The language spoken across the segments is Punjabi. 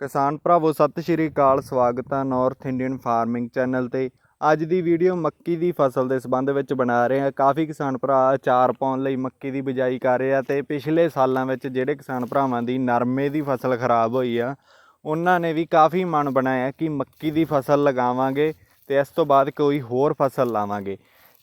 ਕਿਸਾਨ ਭਰਾਵੋ, ਸਤਿ ਸ਼੍ਰੀ ਅਕਾਲ, ਸਵਾਗਤ ਹੈ ਨਾਰਥ ਇੰਡੀਅਨ ਫਾਰਮਿੰਗ ਚੈਨਲ ਤੇ। ਅੱਜ ਦੀ ਵੀਡੀਓ ਮੱਕੀ ਦੀ ਫਸਲ ਦੇ ਸੰਬੰਧ ਵਿੱਚ ਬਣਾ ਰਹੇ ਹਾਂ। ਕਾਫੀ ਕਿਸਾਨ ਭਰਾ ਅਚਾਰ ਪਾਉਣ ਲਈ ਮੱਕੀ ਦੀ ਬਿਜਾਈ ਕਰ ਰਹੇ ਆ ਤੇ ਪਿਛਲੇ ਸਾਲਾਂ ਵਿੱਚ ਜਿਹੜੇ ਕਿਸਾਨ ਭਰਾਵਾਂ ਦੀ ਨਰਮੇ ਦੀ ਫਸਲ ਖਰਾਬ ਹੋਈ ਆ, ਉਹਨਾਂ ਨੇ ਵੀ ਕਾਫੀ ਮਨ ਬਣਾਇਆ ਕਿ ਮੱਕੀ ਦੀ ਫਸਲ ਲਗਾਵਾਂਗੇ ਤੇ ਇਸ ਤੋਂ ਬਾਅਦ ਕੋਈ ਹੋਰ ਫਸਲ ਲਾਵਾਂਗੇ।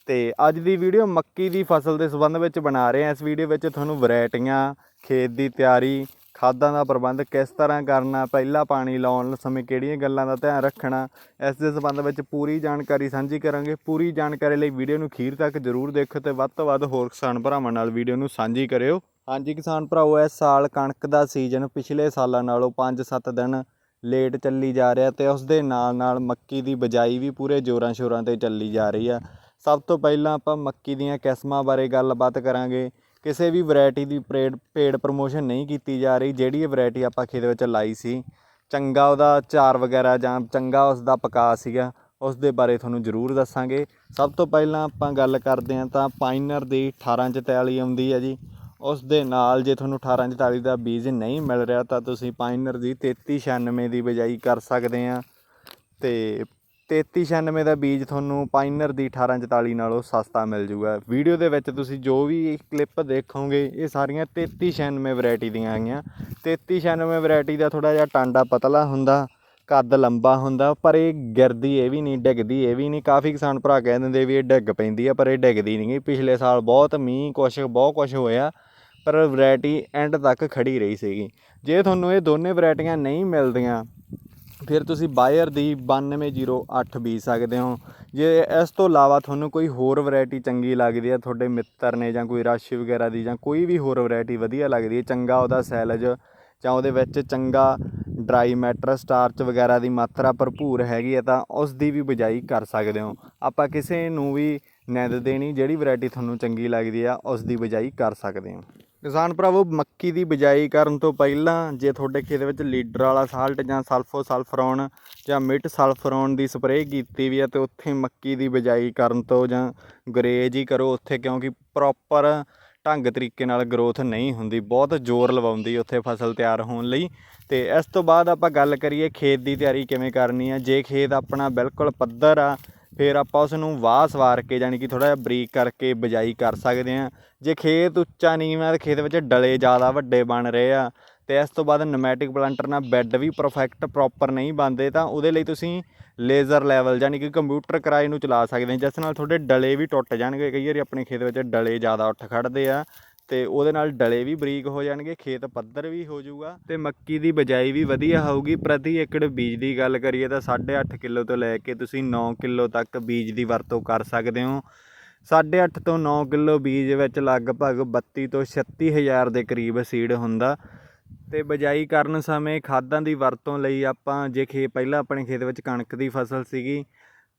ਤੇ ਅੱਜ ਦੀ ਵੀਡੀਓ ਮੱਕੀ ਦੀ ਫਸਲ ਦੇ ਸੰਬੰਧ ਵਿੱਚ ਬਣਾ ਰਹੇ ਹਾਂ। ਇਸ ਵੀਡੀਓ ਵਿੱਚ ਤੁਹਾਨੂੰ ਵੈਰਾਈਟੀਆਂ ਖੇਤ ਦੀ ਤਿਆਰੀ ਖਾਦਾਂ ਦਾ ਪ੍ਰਬੰਧ ਕਿਸ ਤਰ੍ਹਾਂ ਕਰਨਾ, ਪਹਿਲਾਂ ਪਾਣੀ ਲਾਉਣ ਸਮੇਂ ਕਿਹੜੀਆਂ ਗੱਲਾਂ ਦਾ ਧਿਆਨ ਰੱਖਣਾ, ਇਸ ਦੇ ਸੰਬੰਧ ਵਿੱਚ ਪੂਰੀ ਜਾਣਕਾਰੀ ਸਾਂਝੀ ਕਰਾਂਗੇ। ਪੂਰੀ ਜਾਣਕਾਰੀ ਲਈ ਵੀਡੀਓ ਨੂੰ ਅਖੀਰ ਤੱਕ ਜ਼ਰੂਰ ਦੇਖੋ ਤੇ ਵੱਧ ਤੋਂ ਵੱਧ ਹੋਰ ਕਿਸਾਨ ਭਰਾਵਾਂ ਨਾਲ ਵੀਡੀਓ ਨੂੰ ਸਾਂਝੀ ਕਰਿਓ। ਹਾਂਜੀ ਕਿਸਾਨ ਭਰਾਓ ਇਸ ਸਾਲ ਕਣਕ ਦਾ ਸੀਜ਼ਨ ਪਿਛਲੇ ਸਾਲਾਂ ਨਾਲੋਂ 5-7 ਦਿਨ ਲੇਟ ਚੱਲੀ ਜਾ ਰਿਹਾ ਤੇ ਉਸ ਦੇ ਨਾਲ ਨਾਲ ਮੱਕੀ ਦੀ ਬਿਜਾਈ ਵੀ ਪੂਰੇ ਜ਼ੋਰਾਂ ਸ਼ੋਰਾਂ ਤੇ ਚੱਲੀ ਜਾ ਰਹੀ ਆ। ਸਭ ਤੋਂ ਪਹਿਲਾਂ ਆਪਾਂ ਮੱਕੀ ਦੀਆਂ ਕਿਸਮਾਂ ਬਾਰੇ ਗੱਲਬਾਤ ਕਰਾਂਗੇ। ਕਿਸੇ ਵੀ ਵੈਰਾਈਟੀ ਦੀ ਪੇਡ ਪੇਡ ਪ੍ਰਮੋਸ਼ਨ ਨਹੀਂ ਕੀਤੀ ਜਾ ਰਹੀ, ਜਿਹੜੀ ਇਹ ਵੈਰਾਈਟੀ ਆਪਾਂ ਖੇਤ ਵਿੱਚ ਲਾਈ ਸੀ। ਚੰਗਾ ਉਹਦਾ ਚਾਰ ਵਗੈਰਾ ਜਾਂ ਚੰਗਾ ਉਸ ਦਾ ਪਕਾ ਸੀਗਾ ਉਸ ਦੇ ਬਾਰੇ ਤੁਹਾਨੂੰ ਜ਼ਰੂਰ ਦੱਸਾਂਗੇ। ਸਭ ਤੋਂ ਪਹਿਲਾਂ ਆਪਾਂ ਗੱਲ ਕਰਦੇ ਹਾਂ ਤਾਂ ਪਾਈਨਰ ਦੀ 1844 ਆਉਂਦੀ ਹੈ ਜੀ। ਉਸ ਦੇ ਨਾਲ ਜੇ ਤੁਹਾਨੂੰ 1844 ਦਾ ਬੀਜ ਨਹੀਂ ਮਿਲ ਰਿਹਾ ਤਾਂ ਤੁਸੀਂ ਪਾਈਨਰ ਦੀ 3396 ਦੀ ਬਿਜਾਈ ਕਰ ਸਕਦੇ ਆ ਤੇ 3396 ਦਾ ਬੀਜ ਤੁਹਾਨੂੰ ਪਾਈਨਰ ਦੀ 1844 ਨਾਲੋਂ ਸਸਤਾ ਮਿਲ ਜੂਗਾ। ਵੀਡੀਓ ਦੇ ਵਿੱਚ ਤੁਸੀਂ ਜੋ ਵੀ ਕਲਿੱਪ ਦੇਖੋਗੇ, ਇਹ ਸਾਰੀਆਂ 3396 ਵੈਰਾਈਟੀ ਦੀਆਂ ਆਈਆਂ 3396 ਵੈਰਾਈਟੀ ਦਾ ਥੋੜਾ ਜਿਹਾ ਟਾਂਡਾ ਪਤਲਾ ਹੁੰਦਾ, ਕੱਦ ਲੰਬਾ ਹੁੰਦਾ, ਪਰ ਇਹ ਗਿਰਦੀ ਇਹ ਵੀ ਨਹੀਂ, ਡਿੱਗਦੀ ਇਹ ਵੀ ਨਹੀਂ। ਕਾਫੀ ਕਿਸਾਨ ਭਰਾ ਕਹਿ ਦਿੰਦੇ ਵੀ ਇਹ ਡਿੱਗ ਪੈਂਦੀ ਆ, ਪਰ ਇਹ ਡਿੱਗਦੀ ਨਹੀਂ ਪਿਛਲੇ ਸਾਲ ਬਹੁਤ ਮੀਂਹ, ਕੁਛ, ਬਹੁਤ ਕੁਛ ਹੋਇਆ, ਪਰ ਵੈਰਾਈਟੀ ਐਂਡ ਤੱਕ ਖੜੀ ਰਹੀ ਸੀਗੀ। ਜੇ ਤੁਹਾਨੂੰ ਇਹ ਦੋਨੇ ਵੈਰਾਈਟੀਆਂ ਨਹੀਂ ਮਿਲਦੀਆਂ ਫਿਰ ਤੁਸੀਂ ਬਾਇਰ ਦੀ 9208 ਬੀਜ ਸਕਦੇ ਹੋ। ਜੇ ਇਸ ਤੋਂ ਇਲਾਵਾ ਤੁਹਾਨੂੰ ਕੋਈ ਹੋਰ ਵੈਰਾਈਟੀ ਚੰਗੀ ਲੱਗਦੀ ਹੈ, ਤੁਹਾਡੇ ਮਿੱਤਰ ਨੇ ਜਾਂ ਕੋਈ ਰਸ਼ ਵਗੈਰਾ ਦੀ ਜਾਂ ਕੋਈ ਵੀ ਹੋਰ ਵੈਰਾਈਟੀ ਵਧੀਆ ਲੱਗਦੀ ਹੈ, ਚੰਗਾ ਉਹਦਾ ਸੈਲਜ ਜਾਂ ਉਹਦੇ ਵਿੱਚ ਚੰਗਾ ਡਰਾਈ ਮੈਟਰ ਸਟਾਰਚ ਵਗੈਰਾ ਦੀ ਮਾਤਰਾ ਭਰਪੂਰ ਹੈਗੀ ਹੈ ਤਾਂ ਉਸ ਦੀ ਵੀ ਬਿਜਾਈ ਕਰ ਸਕਦੇ ਹੋ। ਆਪਾਂ ਕਿਸੇ ਨੂੰ ਵੀ ਨਿੰਦ ਦੇਣੀ, ਜਿਹੜੀ ਵੈਰਾਈਟੀ ਤੁਹਾਨੂੰ ਚੰਗੀ ਲੱਗਦੀ ਆ ਉਸ ਦੀ ਬਿਜਾਈ ਕਰ ਸਕਦੇ ਹੋ। ਕਿਸਾਨ ਭਰਾਵੋ, ਮੱਕੀ ਦੀ ਬਿਜਾਈ ਕਰਨ ਤੋਂ ਪਹਿਲਾਂ ਜੇ ਤੁਹਾਡੇ ਖੇਤ ਵਿੱਚ ਲੀਡਰ ਵਾਲਾ ਸਾਲਟ ਜਾਂ ਸਲਫੋ ਸਲਫਰੋਨ ਜਾਂ ਮਿਟ ਸਲਫਰੋਨ ਦੀ ਸਪਰੇਅ ਕੀਤੀ ਵੀ ਹੈ ਤੇ ਉੱਥੇ ਮੱਕੀ ਦੀ ਬਿਜਾਈ ਕਰਨ ਤੋਂ ਜਾਂ ਗਰੇਜ ਹੀ ਕਰੋ, ਉੱਥੇ ਕਿਉਂਕਿ ਪ੍ਰੋਪਰ ਢੰਗ ਤਰੀਕੇ ਨਾਲ ਗਰੋਥ ਨਹੀਂ ਹੁੰਦੀ, ਬਹੁਤ ਜ਼ੋਰ ਲਵਾਉਂਦੀ ਉੱਥੇ ਫਸਲ ਤਿਆਰ ਹੋਣ ਲਈ। ਤੇ ਇਸ ਤੋਂ ਬਾਅਦ ਆਪਾਂ ਗੱਲ ਕਰੀਏ ਖੇਤ ਦੀ ਤਿਆਰੀ ਕਿਵੇਂ ਕਰਨੀ ਹੈ, ਜੇ ਖੇਤ ਆਪਣਾ ਬਿਲਕੁਲ ਪੱਧਰ ਆ ਫਿਰ ਆਪਾਂ ਉਸ ਨੂੰ ਵਾਹ ਸਵਾਰ ਕੇ ਯਾਨੀ ਕਿ ਥੋੜਾ ਜਿਹਾ ਬਰੀਕ ਕਰਕੇ ਬਿਜਾਈ ਕਰ ਸਕਦੇ ਆ ਜੇ ਖੇਤ ਉੱਚਾ ਨੀਵਾਂ ਤੇ ਖੇਤ ਵਿੱਚ ਡਲੇ ਜ਼ਿਆਦਾ ਵੱਡੇ ਬਣ ਰਹੇ ਆ ਤੇ ਇਸ ਤੋਂ ਬਾਅਦ ਨਮੈਟਿਕ ਪਲਾਂਟਰ ਨਾਲ ਬੈੱਡ ਵੀ ਪਰਫੈਕਟ ਪ੍ਰੋਪਰ ਨਹੀਂ ਬਣਦੇ ਤਾਂ ਉਹਦੇ ਲਈ ਤੁਸੀਂ ਲੇਜ਼ਰ ਲੈਵਲ ਯਾਨੀ ਕਿ ਕੰਪਿਊਟਰ ਕਿਰਾਏ ਨੂੰ ਚਲਾ ਸਕਦੇ ਹੋ। ਜਿਸ ਨਾਲ ਤੁਹਾਡੇ ਡਲੇ ਵੀ ਟੁੱਟ ਜਾਣਗੇ। ਕਈ ਵਾਰੀ ਆਪਣੇ ਖੇਤ ਵਿੱਚ ਡਲੇ ਜ਼ਿਆਦਾ ਉੱਠ ਖੜਦੇ ਆ ਤੇ ਉਹਦੇ ਨਾਲ ਡਲੇ ਵੀ ਬਰੀਕ ਹੋ ਜਾਣਗੇ, ਖੇਤ ਪੱਧਰ ਵੀ ਹੋ ਜਾਊਗਾ ਤੇ ਮੱਕੀ ਦੀ ਬਿਜਾਈ ਵੀ ਵਧੀਆ ਹੋਊਗੀ। ਪ੍ਰਤੀ ਏਕੜ ਬੀਜ ਦੀ ਗੱਲ ਕਰੀਏ ਤਾਂ 8.5 ਕਿਲੋ ਤੋਂ ਲੈ ਕੇ ਤੁਸੀਂ 9 ਕਿਲੋ ਤੱਕ ਬੀਜ ਦੀ ਵਰਤੋਂ ਕਰ ਸਕਦੇ ਹੋ। 8.5 ਤੋਂ 9 ਕਿਲੋ ਬੀਜ ਵਿੱਚ ਲਗਭਗ 32 ਤੋਂ 36 ਹਜ਼ਾਰ ਦੇ ਕਰੀਬ ਸੀਡ ਹੁੰਦਾ। ਤੇ ਬਿਜਾਈ ਕਰਨ ਸਮੇਂ ਖਾਦਾਂ ਦੀ ਵਰਤੋਂ ਲਈ ਆਪਾਂ, ਜੇ ਖੇ, ਪਹਿਲਾਂ ਆਪਣੇ ਖੇਤ ਵਿੱਚ ਕਣਕ ਦੀ ਫਸਲ ਸੀਗੀ,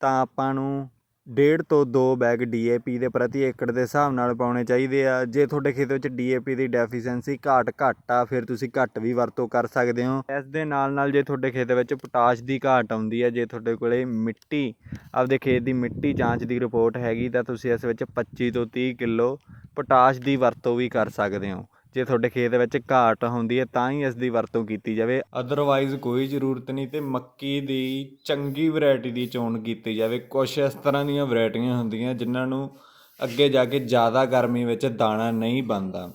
ਤਾਂ ਆਪਾਂ ਨੂੰ ਡੇਢ ਤੋਂ ਦੋ ਬੈਗ ਡੀ ਏ ਪੀ ਦੇ ਪ੍ਰਤੀ ਏਕੜ ਦੇ ਹਿਸਾਬ ਨਾਲ ਪਾਉਣੇ ਚਾਹੀਦੇ ਆ। ਜੇ ਤੁਹਾਡੇ ਖੇਤ ਵਿੱਚ ਡੀ ਏ ਪੀ ਦੀ ਡੈਫੀਸੈਂਸੀ ਘਾਟ ਘੱਟ ਆ, ਫਿਰ ਤੁਸੀਂ ਘੱਟ ਵੀ ਵਰਤੋਂ ਕਰ ਸਕਦੇ ਹੋ। ਇਸ ਦੇ ਨਾਲ ਨਾਲ ਜੇ ਤੁਹਾਡੇ ਖੇਤ ਵਿੱਚ ਪੋਟਾਸ਼ ਦੀ ਘਾਟ ਆਉਂਦੀ ਹੈ ਜੇ ਤੁਹਾਡੇ ਕੋਲੇ ਮਿੱਟੀ, ਆਪਦੇ ਖੇਤ ਦੀ ਮਿੱਟੀ ਜਾਂਚ ਦੀ ਰਿਪੋਰਟ ਹੈਗੀ, ਤਾਂ ਤੁਸੀਂ ਇਸ ਵਿੱਚ 25 ਤੋਂ 30 ਕਿਲੋ ਪੋਟਾਸ਼ ਦੀ ਵਰਤੋਂ ਵੀ ਕਰ ਸਕਦੇ ਹੋ। ਜੇ ਤੁਹਾਡੇ ਖੇਤ ਵਿੱਚ ਘਾਟ ਹੁੰਦੀ ਹੈ, ਤਾਂ ਹੀ ਇਸ ਦੀ ਵਰਤੋਂ ਕੀਤੀ ਜਾਵੇ। ਅਦਰਵਾਈਜ਼ ਕੋਈ ਜ਼ਰੂਰਤ ਨਹੀਂ ਤੇ ਮੱਕੀ ਦੀ ਚੰਗੀ ਵੈਰਾਈਟੀ ਦੀ ਚੋਣ ਕੀਤੀ ਜਾਵੇ। ਕੁਝ ਇਸ ਤਰ੍ਹਾਂ ਦੀਆਂ ਵੈਰਾਈਟੀਆਂ ਹੁੰਦੀਆਂ ਜਿਨ੍ਹਾਂ ਨੂੰ ਅੱਗੇ ਜਾ ਕੇ ਜ਼ਿਆਦਾ ਗਰਮੀ ਵਿੱਚ ਦਾਣਾ ਨਹੀਂ ਬਣਦਾ।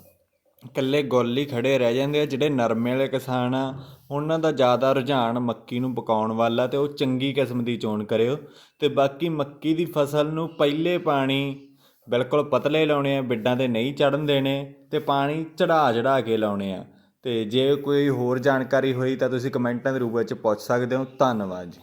ਇਕੱਲੇ ਗੁੱਲ ਹੀ ਖੜੇ ਰਹਿ ਜਾਂਦੇ ਆ, ਜਿਹੜੇ ਨਰਮੇ ਵਾਲੇ ਕਿਸਾਨ ਆ, ਉਹਨਾਂ ਦਾ ਜ਼ਿਆਦਾ ਰੁਝਾਨ ਮੱਕੀ ਨੂੰ ਪਕਾਉਣ ਵਾਲਾ ਤੇ ਉਹ ਚੰਗੀ ਕਿਸਮ ਦੀ ਚੋਣ ਕਰਿਓ। ਤੇ ਬਾਕੀ ਮੱਕੀ ਦੀ ਫਸਲ ਨੂੰ ਪਹਿਲੇ ਪਾਣੀ ਬਿਲਕੁਲ ਪਤਲੇ ਲਾਉਣੇ ਆ, ਬਿੱਡਾਂ ਤੇ ਨਹੀਂ ਚੜਨ ਦੇਣੇ ਤੇ ਪਾਣੀ ਚੜਾ ਚੜਾ ਕੇ ਲਾਉਣੇ ਆ। ਤੇ ਜੇ ਕੋਈ ਹੋਰ ਜਾਣਕਾਰੀ ਹੋਈ ਤਾਂ ਤੁਸੀਂ ਕਮੈਂਟਾਂ ਦੇ ਰੂਪ ਵਿੱਚ ਪੁੱਛ ਸਕਦੇ ਹੋ। ਧੰਨਵਾਦ ਜੀ।